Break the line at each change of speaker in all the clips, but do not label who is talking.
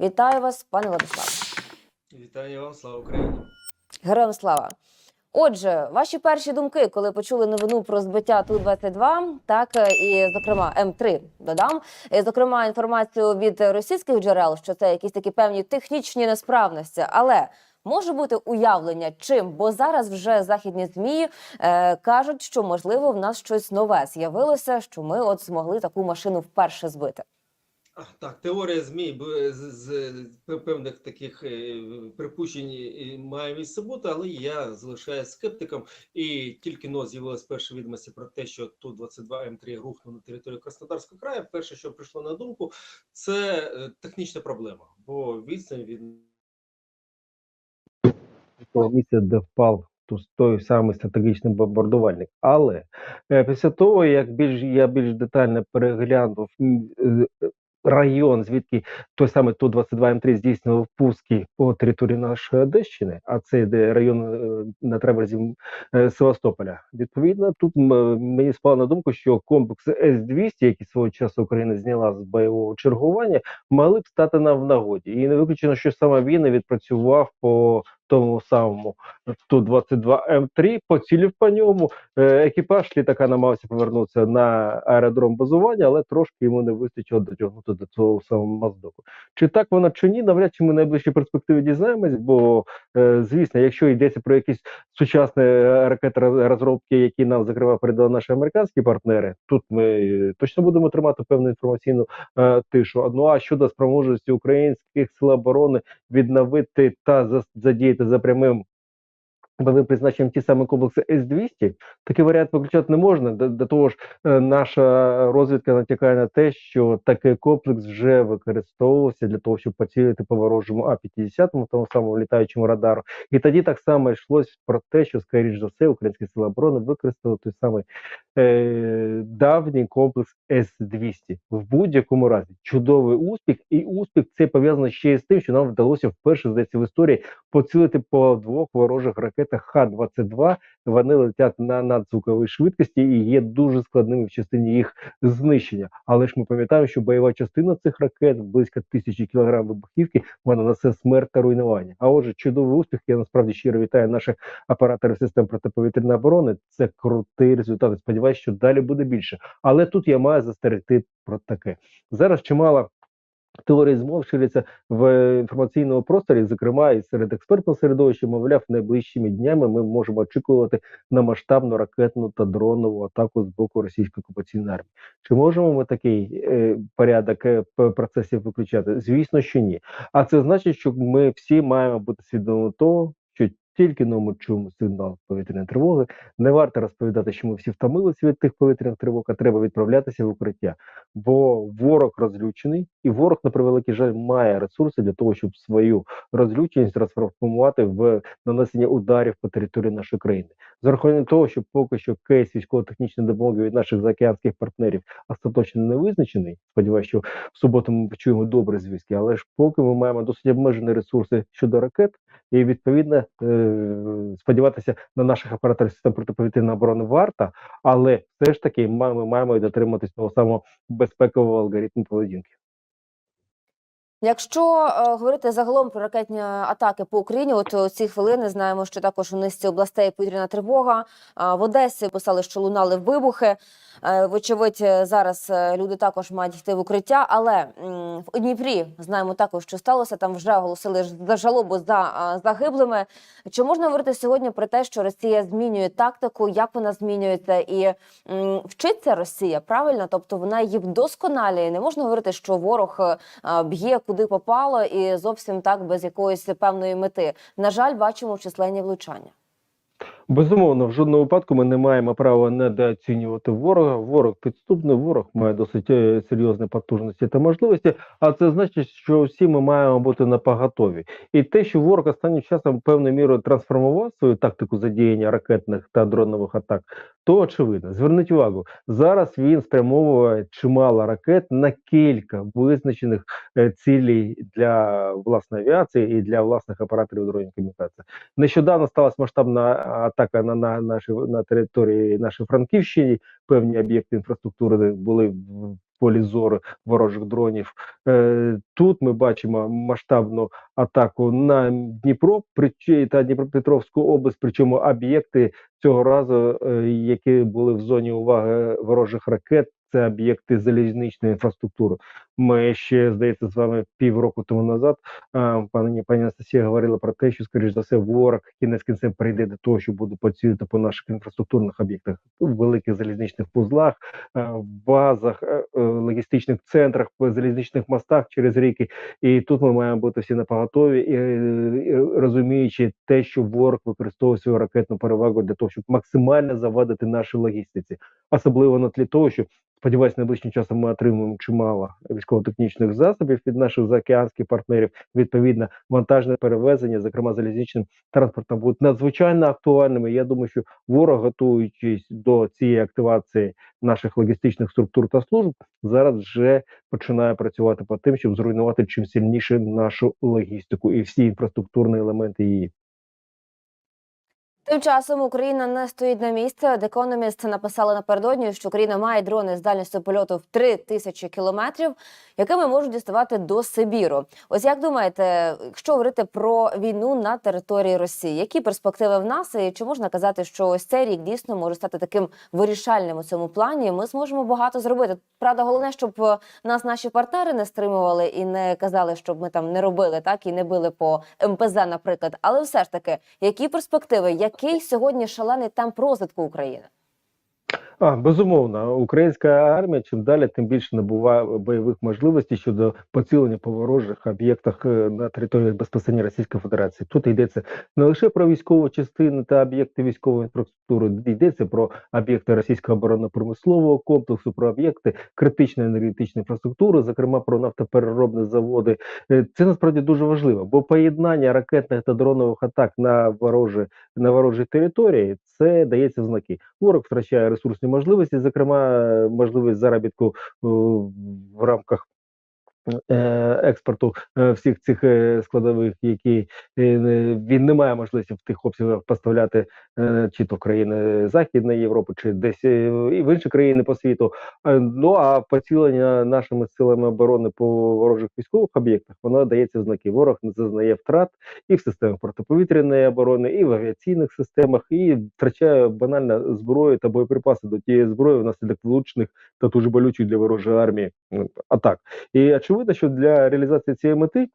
Вітаю вас, пане Владиславе.
Вітаю вам, слава Україні!
Героям слава. Отже, ваші перші думки, коли почули новину про збиття Ту-22, так е, і зокрема М3 додам, і, зокрема інформацію від російських джерел, що це якісь такі певні технічні несправності, але. Може бути уявлення чим, бо зараз вже західні змі е, кажуть, що можливо в нас щось нове з'явилося, що ми от змогли таку машину вперше збити.
Так, теорія ЗМІ з, певних таких е, припущень має місце бути, але я залишаюся скептиком. І тільки но з'явилось перші відомості про те, що Ту-22 М3 рухнув на територію Краснодарського краю. Перше, що прийшло на думку, це е, технічна проблема, бо відстань від
того місця, де впав той самий стратегічний бомбардувальник. Але е, після того, як більш я більш детально переглянув м, район, звідки той самий Ту-22М3 здійснював пуски по території нашої Одещини, а це йде район е, на траверзі е, Севастополя. Відповідно, тут мені спало на думку, що комплекси С-200, які свого часу Україна зняла з бойового чергування, могли б стати нам в нагоді. І не виключено, що саме він відпрацював по тому самому Ту-22М3, поцілив по ньому. Е, Екіпаж літака намагався повернутися на аеродром базування, але трошки йому не вистачило дотягнути до цього самого Моздоку. Чи так воно чи ні, навряд чи ми в найближчій перспективі дізнаємось, бо е, звісно, якщо йдеться про якісь сучасні ракети розробки, які нам зокрема передали наші американські партнери, тут ми е, точно будемо тримати певну інформаційну тишу. Ну а щодо спроможності українських сил оборони відновити та зас- за прямим бойовим призначенням ті самі комплекси С-200, такий варіант виключати не можна. До, до того ж, е, наша розвідка натякає на те, що такий комплекс вже використовувався для того, щоб поцілити по ворожому А-50, тому самому літаючому радару. І тоді так само йшлось про те, що, скоріш за все, українські сили оборони використали той самий е, давній комплекс С-200. В будь-якому разі чудовий успіх, і успіх це пов'язано ще й з тим, що нам вдалося вперше здається в історії поцілити по двох ворожих ракетах Х-22. Вони летять на надзвуковій швидкості і є дуже складними в частині їх знищення. Але ж ми пам'ятаємо, що бойова частина цих ракет близько тисячі кілограм вибухівки, вона несе смерть та руйнування. А отже, чудовий успіх. Я насправді щиро вітаю наших операторів систем протиповітряної оборони. Це крутий результат. Сподіваюся, що далі буде більше. Але тут я маю застерегти про таке. Зараз чимало. Теорії змов ширяться в інформаційному просторі, зокрема і серед експертного середовища, мовляв, найближчими днями ми можемо очікувати на масштабну ракетну та дронову атаку з боку російської окупаційної армії. Чи можемо ми такий е, порядок е, процесів виключати? Звісно, що ні. А це значить, що ми всі маємо бути свідомі того, що тільки но ми чуємо сигнал повітряної тривоги, не варто розповідати, що ми всі втомилися від тих повітряних тривог, а треба відправлятися в укриття. Бо ворог розлючений, і ворог, на превеликий жаль, має ресурси для того, щоб свою розлюченість трансформувати в нанесення ударів по території нашої країни. За рахунок того, що поки що кейс військово-технічної допомоги від наших заокеанських партнерів остаточно не визначений. Сподіваюся, що в суботу ми почуємо добрі звістки, але ж поки ми маємо досить обмежені ресурси щодо ракет, і відповідно е, сподіватися на наших операторів систем протиповітряної оборони варто, але все ж таки ми маємо і дотриматись того самого безпекового алгоритму поведінки.
Якщо е, говорити загалом про ракетні атаки по Україні, от у ці хвилини знаємо, що також у низці областей повітряна тривога. А в Одесі писали, що лунали вибухи. Е, Вочевидь, е, зараз е, люди також мають йти в укриття. Але м, в Дніпрі знаємо також, що сталося. Там вже оголосили жалобу за е, загиблими. Чи можна говорити сьогодні про те, що Росія змінює тактику, як вона змінюється, і м, вчиться Росія правильно? Тобто вона її вдосконалює. Не можна говорити, що ворог е, б'є куди попало і зовсім так без якоїсь певної мети. На жаль, бачимо численні влучання.
Безумовно, в жодному випадку ми не маємо права недооцінювати ворога. Ворог підступний, ворог має досить е, серйозні потужності та можливості. А це значить, що всі ми маємо бути на поготові. І те, що ворог останнім часом певною мірою трансформував свою тактику задіяння ракетних та дронових атак, то очевидно. Зверніть увагу, зараз він спрямовує чимало ракет на кілька визначених е, цілей для власної авіації і для власних операторів дронів комунікації. Нещодавно сталася масштабна атака на, на, наші, на території нашої Франківщини. Певні об'єкти інфраструктури були в- полі зору ворожих дронів. Е, Тут ми бачимо масштабну атаку на Дніпро та Дніпропетровську область, причому об'єкти цього разу, е, які були в зоні уваги ворожих ракет, це об'єкти залізничної інфраструктури. Ми ще здається з вами півроку тому назад. Пані пані Анастасія говорила про те, що скоріш за все ворог кінець кінцем прийде до того, що буде поцілити по наших інфраструктурних об'єктах, в великих залізничних вузлах, базах, е, е, логістичних центрах, залізничних мостах через ріки. І тут ми маємо бути всі на і, розуміючи те, що ворог використовує свою ракетну перевагу для того, щоб максимально завадити нашій логістиці, особливо на тлі того, що сподіваюся, найближчим часом ми отримуємо чимало військово-технічних засобів від наших заокеанських партнерів. Відповідно, вантажне перевезення, зокрема залізничним транспортом, будуть надзвичайно актуальними. Я думаю, що ворог, готуючись до цієї активації наших логістичних структур та служб, зараз вже починає працювати по тим, щоб зруйнувати чим сильніше нашу логістику і всі інфраструктурні елементи її.
Тим часом Україна не стоїть на місці. Economist написали напередодні, що Україна має дрони з дальністю польоту в 3 тисячі кілометрів, якими можуть діставати до Сибіру. Ось як думаєте, якщо говорити про війну на території Росії, які перспективи в нас, і чи можна казати, що ось цей рік дійсно може стати таким вирішальним у цьому плані? Ми зможемо багато зробити. Правда, головне, щоб е, нас наші партнери не стримували і не казали, щоб ми там не робили так і не били по МПЗ, наприклад. Але все ж таки, які перспективи, який сьогодні шалений темп розвитку України?
А, безумовно, українська армія чим далі, тим більше набуває бойових можливостей щодо поцілення по ворожих об'єктах е, на території безпосередньо Російської Федерації. Тут йдеться не лише про військову частину та об'єкти військової інфраструктури, йдеться про об'єкти російського оборонно-промислового комплексу, про об'єкти критичної енергетичної інфраструктури, зокрема про нафтопереробні заводи. Е, Це насправді дуже важливо, бо поєднання ракетних та дронових атак на ворожі на ворожій території це дається в знаки. Ворог втрачає ресурсні можливості, зокрема можливість заробітку е, в рамках. Е, Експорту е, всіх цих е, складових, які він не має можливості в тих обсягах поставляти чи то країни Західної Європи, чи десь і в інші країни по світу. Ну а поцілення нашими силами оборони по ворожих військових об'єктах воно дається знаки. Ворог не зазнає втрат і в системах протиповітряної оборони, і в авіаційних системах, і втрачає банально зброю та боєприпаси до тієї зброї внаслідок влучних та дуже болючих для ворожої армії ну, атак. І очевидно, що для реалізації цієї мети.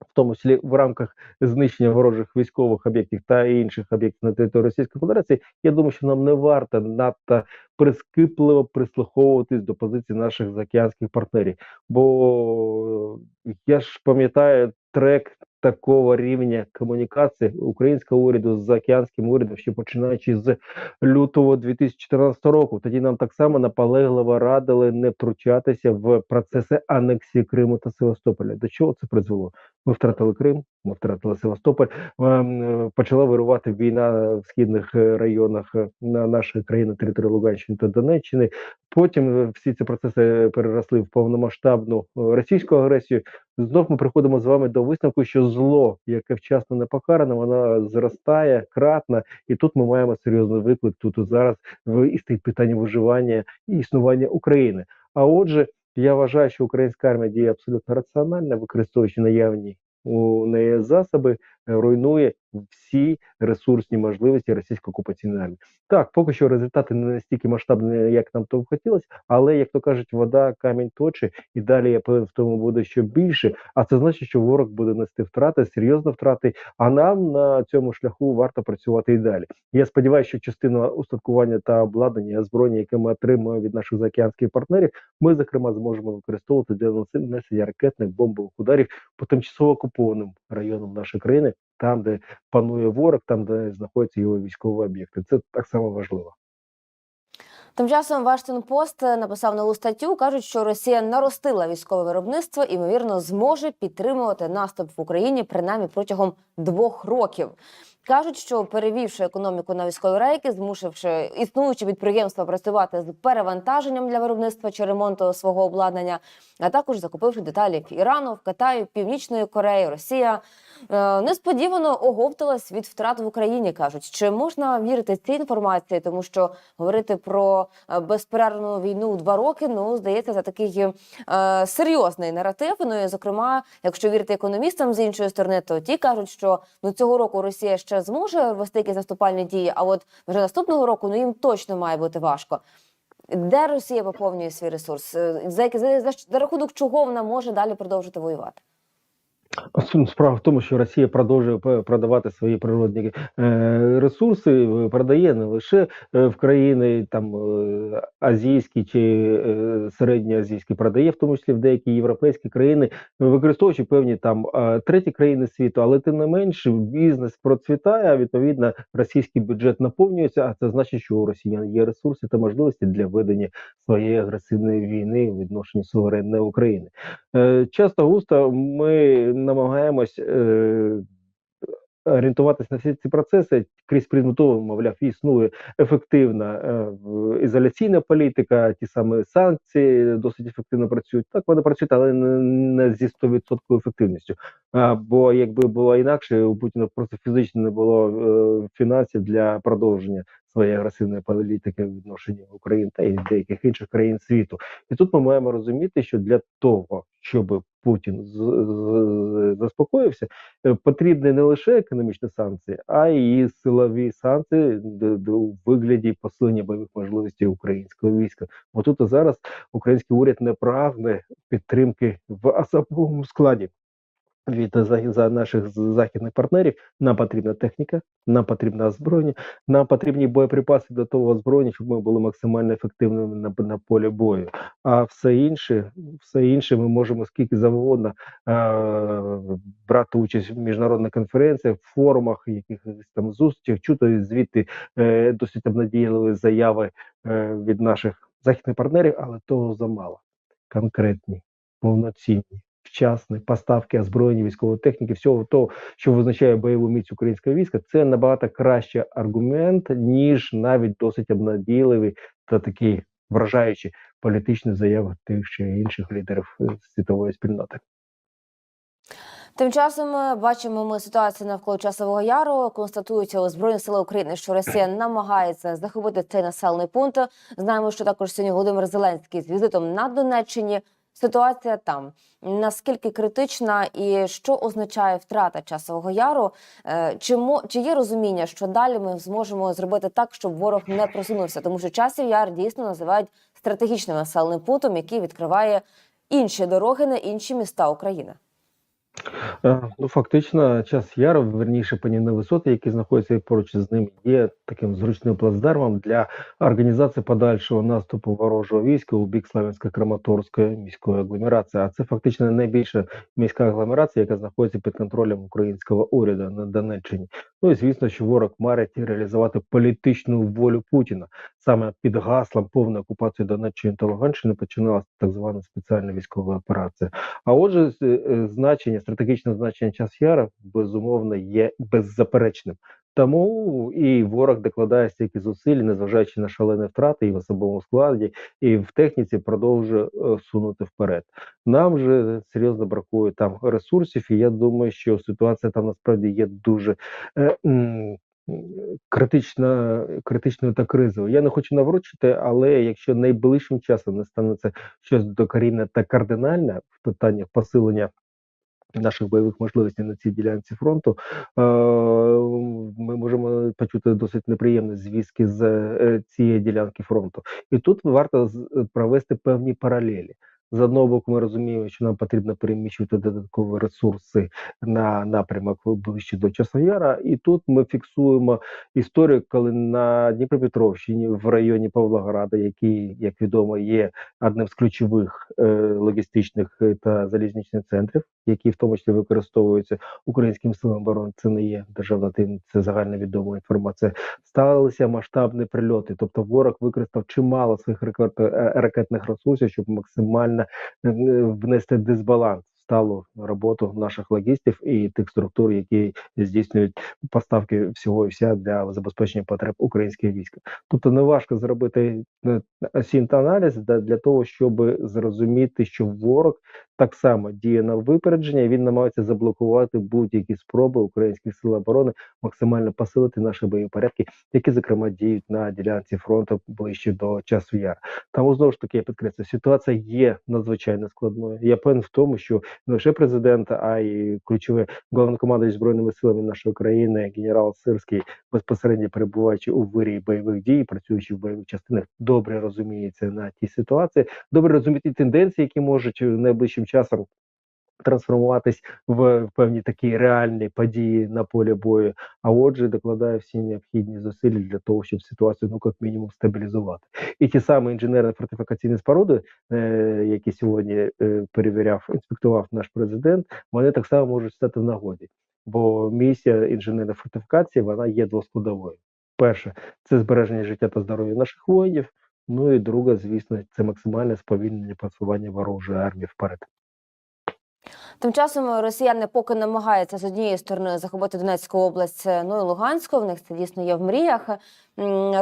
В тому числі в рамках знищення ворожих військових об'єктів та інших об'єктів на території Російської Федерації, я думаю, що нам не варто надто прискіпливо прислуховуватись до позиції наших заокеанських партнерів. Бо я ж пам'ятаю трек такого рівня комунікації українського уряду з заокеанським урядом, ще починаючи з лютого 2014 року. Тоді нам так само наполегливо радили не втручатися в процеси анексії Криму та Севастополя. До чого це призвело? Ми втратили Крим, ми втратили Севастополь. ем, е, Почала вирувати війна в східних е, районах е, на нашої країни, території Луганщини та Донеччини. Потім е, всі ці процеси переросли в повномасштабну е, російську агресію. Знов ми приходимо з вами до висновку, що зло, яке вчасно не покарано, воно зростає кратно, і тут ми маємо серйозний виклик. Тут і зараз в і питання виживання і існування України. А отже, я вважаю, що українська армія діє абсолютно раціонально, використовуючи наявні у неї засоби, е, руйнує всі ресурсні можливості російської окупаційної армії. Так, поки що результати не настільки масштабні, як нам того хотілося, але як то кажуть, вода камінь точить, і далі я в тому буде ще більше. А це значить, що ворог буде нести втрати, серйозно втрати. А нам на цьому шляху варто працювати і далі. Я сподіваюся, що частина устаткування та обладнання озброєння, яке ми отримуємо від наших заокеанських партнерів, ми зокрема зможемо використовувати для нанесення ракетних бомбових ударів по тимчасово окупованим районам нашої країни, там, де панує ворог, там де знаходяться його військові об'єкти. Це так само важливо.
Тим часом Вашингтон Пост написав нову статтю. кажуть, що Росія наростила військове виробництво і ймовірно зможе підтримувати наступ в Україні принаймні протягом двох років. Кажуть, що перевівши економіку на військові рейки, змусивши існуючі підприємства працювати з перевантаженням для виробництва чи ремонту свого обладнання, а також закупивши деталі в Ірану, в Китаю, Північної Кореї, Росія е, несподівано оговталась від втрат в Україні. кажуть, чи можна вірити цій інформації, тому що говорити про е, безперервну війну у два роки, ну здається, за такий е, серйозний наратив. Ну і зокрема, якщо вірити економістам з іншої сторони, то ті кажуть, що ну цього року Росія ще зможе вести якісь наступальні дії, а от вже наступного року ну їм точно має бути важко. Де Росія поповнює свій ресурс? Е, За, за, за, за рахунок чого вона може далі продовжити воювати?
Справа в тому, що Росія продовжує продавати свої природні е, ресурси, е, продає не лише е, в країни там азійські чи середньоазійські, продає в тому числі в деякі європейські країни, використовуючи певні там треті країни світу, але тим не менш бізнес процвітає, а відповідно російський бюджет наповнюється. А це значить, що у росіян є ресурси та можливості для ведення своєї агресивної війни у відношенні суверенної України. Часто густо ми намагаємось е, орієнтуватись на всі ці процеси крізь призму того, мовляв, існує ефективна е, ізоляційна політика, ті самі санкції досить ефективно працюють. Так вони працюють, але не, не зі 100% ефективністю. А, бо якби було інакше, у Путіна просто фізично не було е, фінансів для продовження своєї агресивної політики в відношенні України та й деяких інших країн світу. І тут ми маємо розуміти, що для того, щоб Путін заспокоївся, е, потрібні не лише економічні санкції, а й силові санкції у вигляді посилення бойових можливостей українського війська. Бо тут зараз український уряд не прагне підтримки в особовому складі. Від за, наших західних партнерів нам потрібна техніка, нам потрібне озброєння, нам потрібні боєприпаси до того озброєння, щоб ми були максимально ефективними на, на полі бою. А все інше, все інше ми можемо скільки завгодно е, брати участь в міжнародних конференціях, форумах, якихось там зустрічах, чути звідти е, досить обнадійливі заяви е, від наших західних партнерів, але того замало. Конкретні, повноцінні, вчасні поставки озброєння, військової техніки, всього того, що визначає бойову міць українського війська, це набагато кращий аргумент, ніж навіть досить обнадійливі та такі вражаючі політичні заяви тих чи інших лідерів е, світової спільноти.
Тим часом е, бачимо ми ситуацію навколо часового яру. Констатуються у збройних сил України, що Росія намагається захопити цей населений пункт. Знаємо, що також сьогодні Володимир Зеленський з візитом на Донеччині. Ситуація там наскільки критична і що означає втрата часового яру? Е, Чи мо чи є розуміння, що далі ми зможемо зробити так, щоб ворог не просунувся? Тому що часів яр дійсно називають стратегічним населеним пунктом, який відкриває інші дороги на інші міста України.
Е, Ну, фактично, час яру, верніше панівні висоти, які знаходяться поруч з ним, є таким зручним плацдармом для організації подальшого наступу ворожого війська у бік Славянсько-Краматорської міської агломерації. А це фактично найбільша міська агломерація, яка знаходиться під контролем українського уряду на Донеччині. Ну і звісно, що ворог марить реалізувати політичну волю Путіна. Саме під гаслом повної окупації Донеччини та Луганщини починалася так звана спеціальна військова операція. А отже, е, значення, стратегічне значення час яра безумовно є беззаперечним. Тому і ворог докладає стільки зусиль, незважаючи на шалені втрати і в особовому складі, і в техніці продовжує е, сунути вперед. Нам же серйозно бракує там ресурсів, і я думаю, що ситуація там насправді є дуже е, м, критична, критичною та кризовою. Я не хочу наврочити, але якщо найближчим часом не станеться щось докорінне та кардинальне в питаннях посилення наших бойових можливостей на цій ділянці фронту, е, ми можемо почути досить неприємні звістки з е, цієї ділянки фронту. І тут варто провести певні паралелі. З одного боку, ми розуміємо, що нам потрібно переміщувати додаткові ресурси на напрямок ближче до Часояра, і тут ми фіксуємо історію, коли на Дніпропетровщині в районі Павлограда, який, як відомо, є одним з ключових е, логістичних е, та залізничних центрів, які в тому числі використовуються українським силам оборони. Це не є державна таємниця, це загальновідома інформація. Сталися масштабні прильоти, тобто ворог використав чимало своїх е, ракетних ресурсів, щоб максимально е, внести дисбаланс стало роботу наших логістів і тих структур, які здійснюють поставки всього і вся для забезпечення потреб українських військ. Тобто не важко зробити сінт аналіз для того, щоб зрозуміти, що ворог так само діє на випередження, він намагається заблокувати будь-які спроби українських сил оборони максимально посилити наші бойові порядки, які зокрема діють на ділянці фронту ближче до часу яр. Тому знову ж таки я підкреслюю, ситуація є надзвичайно складною. Я певен в тому, що не лише президент, а й ключове головнокомандуючий збройними силами нашої країни, генерал Сирський, безпосередньо перебуваючи у вирії бойових дій, працюючи в бойових частинах, добре розуміється на тій ситуації, добре розуміє ті тенденції, які можуть найближчим часом. Трансформуватись в певні такі реальні події на полі бою, а отже, докладає всі необхідні зусилля для того, щоб ситуацію ну як мінімум стабілізувати. І ті самі інженерно-фортифікаційні споруди, е, які сьогодні е, перевіряв, інспектував наш президент, вони так само можуть стати в нагоді. Бо місія інженерної фортифікації вона є двоскладовою. Перше, це збереження життя та здоров'я наших воїнів. Ну і друге, звісно, це максимальне сповільнення просування ворожої армії вперед.
Тим часом росіяни поки намагаються з однієї сторони захопити Донецьку область, ну і Луганську. В них це дійсно є в мріях.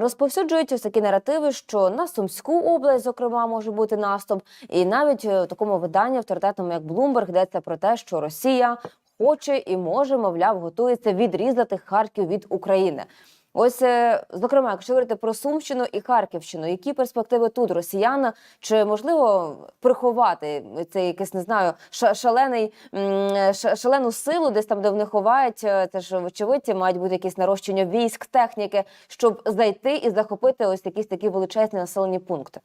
Розповсюджують ось такі наративи, що на Сумську область, зокрема, може бути наступ. І навіть е, в такому виданні авторитетному, як Bloomberg, йдеться про те, що Росія хоче і може, мовляв, готується відрізати Харків від України. Ось, е, зокрема, якщо говорити про Сумщину і Харківщину, які перспективи тут росіян? Чи можливо приховати цей якийсь, не знаю, ша- шалений ша- шалену силу, десь там, де вони ховають? е, Це ж вочевидь, мають бути якісь нарощення військ, техніки, щоб зайти і захопити ось якісь такі величезні населені пункти.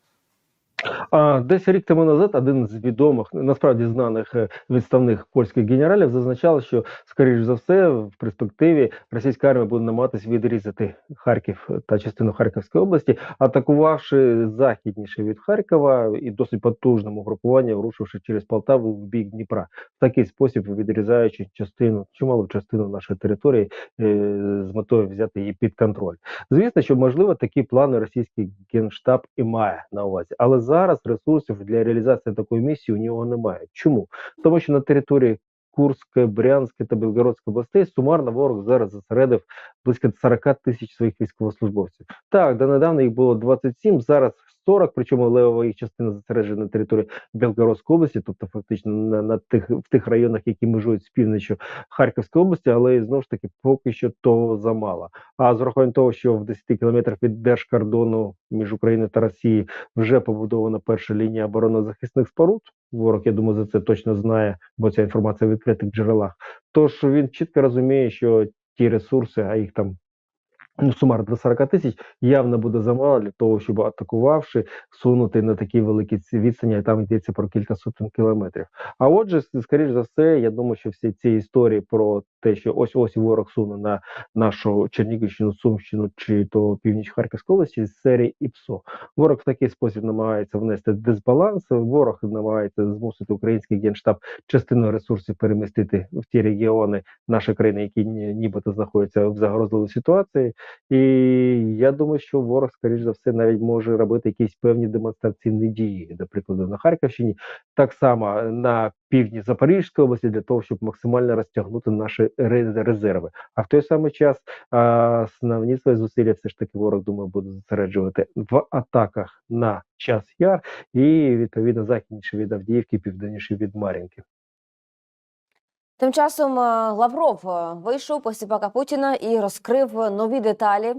А десь рік тому назад один з відомих, насправді знаних е, відставних польських генералів зазначав, що скоріш за все в перспективі російська армія буде намагатись відрізати Харків та частину Харківської області, атакувавши західніше від Харкова і досить потужному угрупуванням, рушивши через Полтаву в бік Дніпра, в такий спосіб відрізаючи частину, чималу частину нашої території е, з метою взяти її під контроль. Звісно, що можливо такі плани російський генштаб і має на увазі, але зараз ресурсів для реалізації такої місії у нього немає. Чому? Тому що на території Курської, Брянської та Білгородської областей сумарно ворог зараз зосередив близько 40 тисяч своїх військовослужбовців. Так, донедавна їх було 27, зараз 40, причому левова їх частина зосереджена на території Білгородської області, тобто фактично на, на тих в тих районах, які межують з півночі Харківської області, але знову ж таки поки що того замало. А з урахуванням того, що в 10 кілометрах від держкордону між Україною та Росією вже побудована перша лінія оборонно-захисних споруд. Ворог, я думаю, за це точно знає, бо ця інформація в відкритих джерелах. Тож він чітко розуміє, що ті ресурси, а їх там ну, сумарно до 40 тисяч, явно буде замало для того, щоб атакувавши, сунути на такі великі відстані, а там йдеться про кілька сотень кілометрів. А отже, скоріш за все, я думаю, що всі ці історії про те, що ось ось ворог суне на нашу Чернігівщину, Сумщину чи то північ Харківської області з серії ІПСО. Ворог в такий спосіб намагається внести дисбаланс. Ворог намагається змусити український генштаб частину ресурсів перемістити в ті регіони нашої країни, які нібито знаходяться в загрозливій ситуації. І я думаю, що ворог, скоріш за все, навіть може робити якісь певні демонстраційні дії, до прикладу, на Харківщині, так само на півдні Запорізької області, для того, щоб максимально розтягнути наші резерви. А в той самий час основні свої зусилля все ж таки ворог думаю буде зосереджувати в атаках на час яр і відповідно західніше від Авдіївки, південніше від Мар'їнки.
Тим часом е, Лавров е, вийшов посіпака Путіна і розкрив нові деталі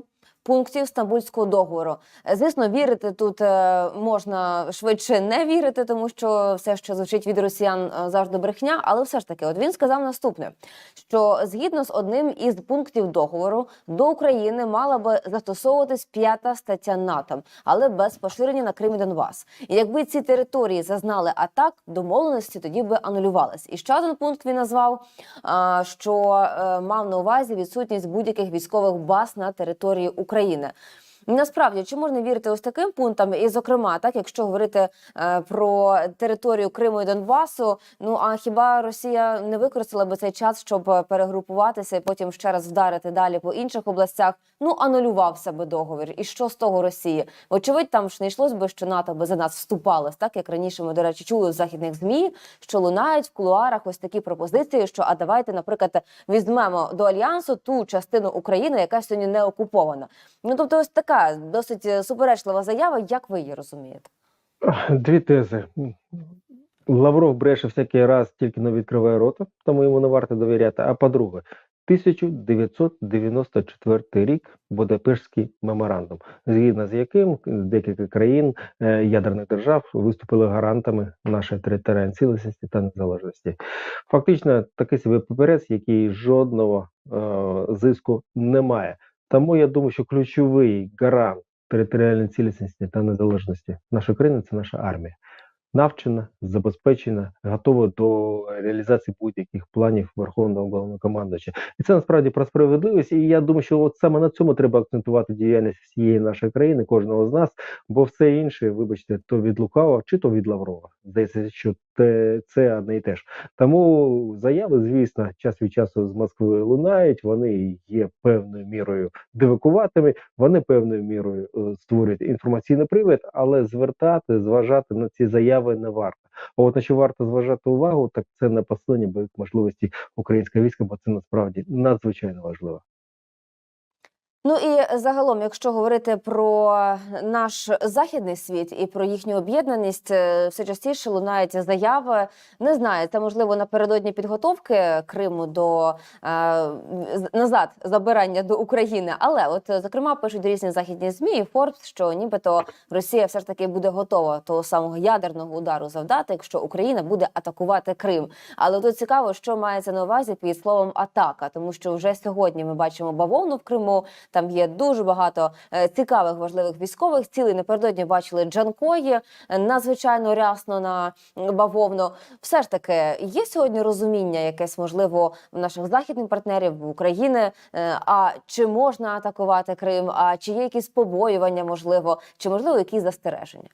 пунктів Стамбульського договору. Е, Звісно, вірити тут е, можна швидше не вірити, тому що все, що звучить від росіян, е, завжди брехня. Але все ж таки, от він сказав наступне: що згідно з одним із пунктів договору до України мала би застосовуватись п'ята стаття НАТО, але без поширення на Крим і Донбас. І якби ці території зазнали атак, домовленості тоді би анулювались. І ще один пункт він назвав, що мав на увазі відсутність будь-яких військових баз на території України. Насправді, чи можна вірити ось таким пунктам? І, зокрема, так якщо говорити е, про територію Криму і Донбасу, ну а хіба Росія не використала би цей час, щоб е, перегрупуватися і потім ще раз вдарити далі по інших областях? Ну анулювався би договір. І що з того Росії? Вочевидь, там ж не йшлось би, що НАТО би за нас вступалось, так як раніше ми, до речі, чули в західних змі, що лунають в кулуарах ось такі пропозиції, що а давайте, наприклад, візьмемо до альянсу ту частину України, яка сьогодні не окупована. Ну тобто, ось така досить е, суперечлива заява. Як ви її розумієте?
Дві тези. Лавров бреше всякий раз, тільки не відкриває рота, тому йому не варто довіряти. А по-друге, 1994 рік Будапештський меморандум, згідно з яким декілька країн е, ядерних держав виступили гарантами нашої територіальної цілісності та незалежності. Фактично, такий собі папірець, який жодного е, зиску не має. Тому я думаю, що ключовий гарант територіальної цілісності та незалежності нашої країни це наша армія. Навчена, забезпечена, готова до реалізації будь-яких планів Верховного головнокомандувача. І це насправді про справедливість. І я думаю, що от саме на цьому треба акцентувати діяльність всієї нашої країни, кожного з нас, бо все інше, вибачте, то від Лукава чи то від Лаврова. Здається, що те, це одне і те ж. Тому заяви, звісно, час від часу з Москви лунають. Вони є певною мірою дивакуватими, вони певною мірою е, створюють інформаційний привід, але звертати, зважати на ці заяви не варто. А от на що варто зважати увагу, так це на посилення бойових можливостей українського війська, бо це насправді надзвичайно важливо.
Ну і загалом, якщо говорити про наш західний світ і про їхню об'єднаність, е, все частіше лунають заяви. Не знаю, це можливо напередодні підготовки Криму до е, назад забирання до України. Але от зокрема пишуть різні західні змі і Форбс, що нібито Росія все ж таки буде готова того самого ядерного удару завдати, якщо Україна буде атакувати Крим. Але тут цікаво, що мається на увазі під словом атака, тому що вже сьогодні ми бачимо бавовну в Криму. Там є дуже багато е, цікавих важливих військових цілей. Напередодні бачили Джанкої е, надзвичайно рясно на бавовно. Все ж таки є сьогодні розуміння, якесь можливо в наших західних партнерів України. е, А чи можна атакувати Крим? А чи є якісь побоювання, можливо, чи можливо якісь застереження?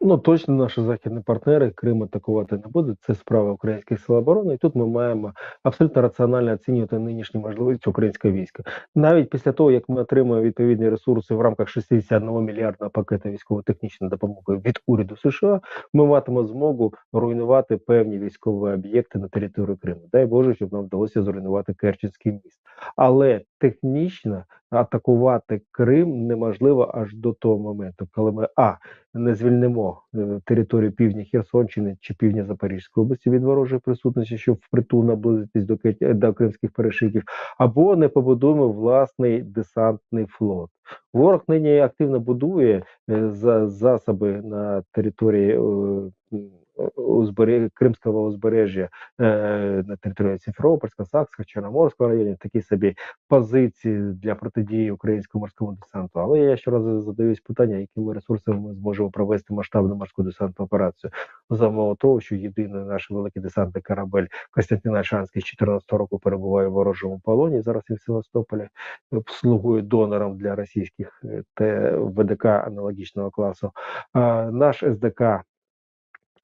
Ну точно наші західні партнери Крим атакувати не будуть. Це справа українських сил оборони. І тут ми маємо абсолютно раціонально оцінювати нинішні можливості українського війська. Навіть після того, як ми отримаємо відповідні ресурси в рамках 61 мільярдного пакету військово-технічної допомоги від уряду США, ми матимемо змогу руйнувати певні військові об'єкти на території Криму. Дай Боже, щоб нам вдалося зруйнувати Керченський міст. Але технічно атакувати Крим неможливо аж до того моменту, коли ми а не звільнимо е, територію півдня Херсонщини чи півдня Запорізької області від ворожої присутності, щоб впритул наблизитись до, Кет- до кримських перешиків, або не побудуємо власний десантний флот. Ворог нині активно будує е, за засоби на території е, м, узбере- Кримського узбережжя е, на території Сімферопольська, Сакська, Чорноморського районів, такі собі позиції для протидії українському морському десанту. Але я ще раз задаюсь питання, якими ресурсами ми зможемо провести масштабну морську десантну операцію за умови того, що єдиний наш великий десантний корабель Костянтин Альшанський з 14 року перебуває в ворожому полоні. Зараз він в Севастополі е, слугує донором для російських е, ВДК аналогічного класу. А наш СДК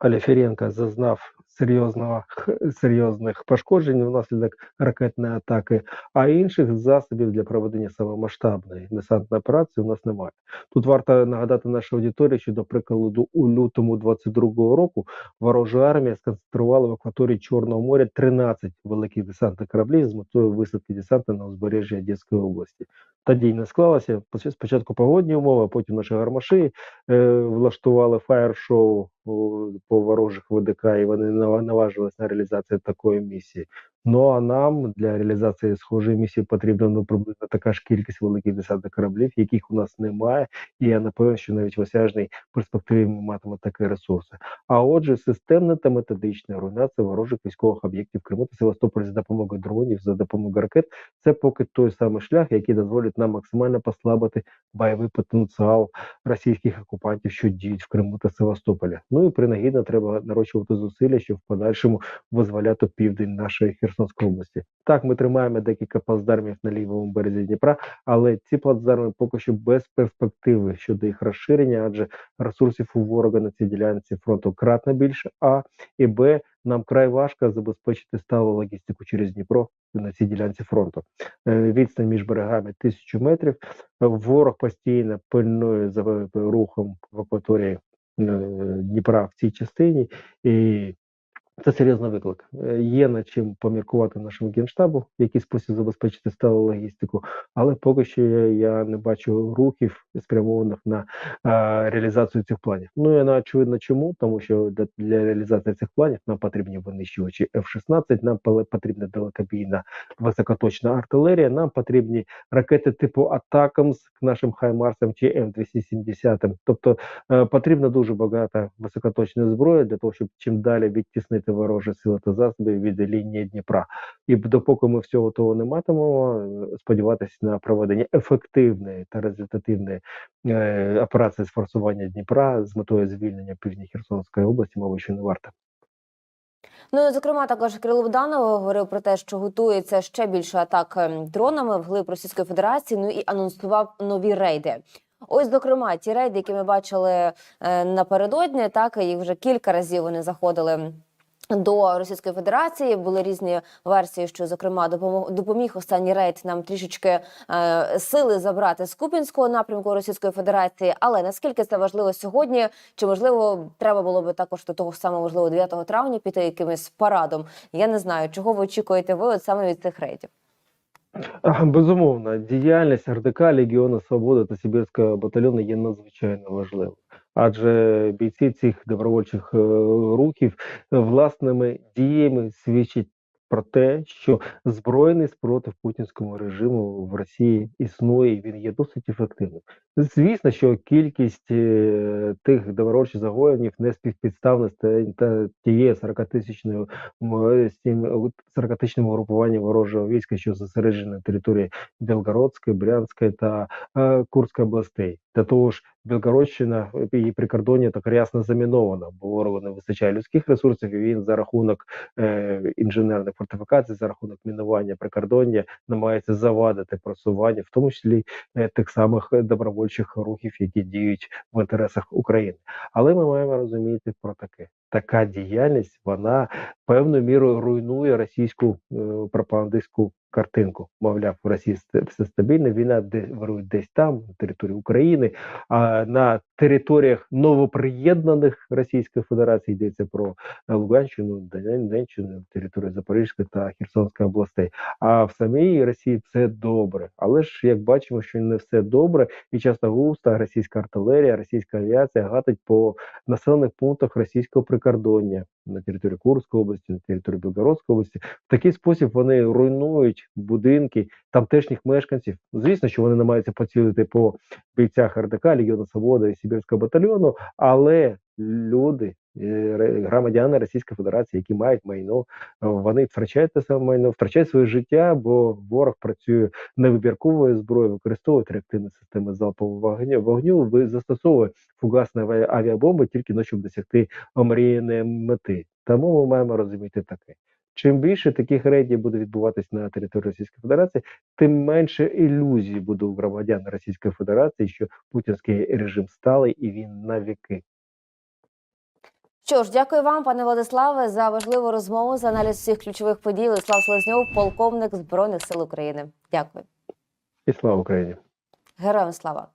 Аліфіренка зазнав серйозного серйозних пошкоджень внаслідок ракетної атаки, а інших засобів для проведення самомасштабної десантної операції у нас немає. Тут варто нагадати нашій аудиторії, що до прикладу у лютому 22-го року ворожа армія сконцентрувала в акваторії Чорного моря 13 великих десантних кораблів з метою висадки десанту на узбережжі Одеської області. Тоді не склалася. Спочатку погодні умови, потім наші гармаші е, влаштували фаєр-шоу по ворожих ВДК, і вони нава- наважились на реалізацію такої місії. Ну а нам для реалізації схожої місії потрібна ну, приблизно така ж кількість великих десантних кораблів, яких у нас немає. І я напевно, що навіть в осяжній перспективі ми матимемо такі ресурси. А отже, системна та методична руйнація ворожих військових об'єктів Криму та Севастополя за допомогою дронів, за допомогою ракет це поки той самий шлях, який дозволить нам максимально послабити бойовий потенціал російських окупантів, що діють в Криму та Севастополі. Ну і принагідно треба нарощувати зусилля, щоб в подальшому визволяти південь нашої Херсонщини. Херсонської області. Так, ми тримаємо декілька плацдармів на лівому березі Дніпра, але ці плацдарми поки що без перспективи щодо їх розширення, адже ресурсів у ворога на цій ділянці фронту кратно більше. А і Б нам край важко забезпечити сталу логістику через Дніпро на цій ділянці фронту. Е, Відстань між берегами тисячу метрів. Ворог постійно пильнує за рухом в акваторії е, Дніпра в цій частині, і це серйозний виклик. Е, Є над чим поміркувати нашому генштабу, в який спосіб забезпечити сталу логістику, але поки що я, не бачу рухів спрямованих на а, реалізацію цих планів. Ну і на очевидно, чому тому, що для, для реалізації цих планів нам потрібні винищувачі F-16, нам потрібна далекобійна високоточна артилерія, нам потрібні ракети типу Атакамс к нашим Хаймарсам чи М270. Тобто е, потрібно дуже багато високоточної зброї для того, щоб чим далі відтіснити ворожі сили та засоби від лінії Дніпра. І допоки ми всього того не матимемо, е, сподіватися на проведення ефективної та результативної е, операції з форсування Дніпра з метою звільнення півдня Херсонської області, мабуть, що не варто.
Ну і зокрема, також Кирило Буданов говорив про те, що готується ще більше атак ем, дронами вглиб Російської Федерації. Ну і анонсував нові рейди. Ось, зокрема, ті рейди, які ми бачили е, напередодні, так їх вже кілька разів вони заходили. До Російської Федерації були різні версії, що зокрема допоміг останній рейд нам трішечки е, сили забрати з Купінського напрямку Російської Федерації. Але наскільки це важливо сьогодні? Чи можливо треба було би також до того самого можливо 9 травня піти якимось парадом? Я не знаю, чого ви очікуєте ви от саме від цих рейдів.
Безумовно, діяльність РДК, Легіону Свободи та Сибірського батальйону є надзвичайно важливою, адже бійці цих добровольчих е, рухів е, власними діями свідчать про те, що збройний спротив путінському режиму в Росії існує, і він є досить ефективним. Звісно, що кількість е, тих добровольчих загонів не співпідставна з тією 40-тисячною м, з тим 40-тисячним угрупуванням ворожого війська, що зосереджено на території Білгородської, Брянської та Курської областей. До того ж, Білгородщина і прикордоння так рясно замінована, бо ворогу не вистачає людських ресурсів, і він за рахунок е, інженерних фортифікацій, за рахунок мінування прикордоння намагається завадити просування, в тому числі е, тих самих добровольчих рухів, які діють в інтересах України. Але ми маємо розуміти про таке: така діяльність вона певною мірою руйнує російську е, пропагандистську картинку. Мовляв, в Росії все стабільно, війна де вирує десь там, на території України, а на територіях новоприєднаних Російської Федерації йдеться про е, Луганщину, Дон- Донеччину, територію Запорізької та Херсонської областей. А в самій Росії все добре. Але ж як бачимо, що не все добре, і часто густа російська артилерія, російська авіація гатить по населених пунктах російського прикордоння на території Курської області, на території Білгородської області. В такий спосіб вони руйнують будинки тамтешніх мешканців. Звісно, що вони намагаються поцілити по бійцях РДК, Легіону Свободи і Сибірського батальйону, але люди, громадяни Російської Федерації, які мають майно, е, вони втрачають те саме майно, втрачають своє життя, бо ворог працює невибірковою зброєю, використовує реактивні системи залпового вогню, вогню застосовує фугасні авіабомби тільки ну, щоб досягти омріяної мети. Тому ми маємо розуміти таке. Чим більше таких рейдів буде відбуватись на території Російської Федерації, тим менше ілюзій буде у громадян Російської Федерації, що путінський режим сталий і він на віки.
Що ж, дякую вам, пане Владиславе, за важливу розмову, за аналіз всіх ключових подій. Владислав Слезньов, полковник збройних сил України. Дякую,
І слава Україні!
героям слава.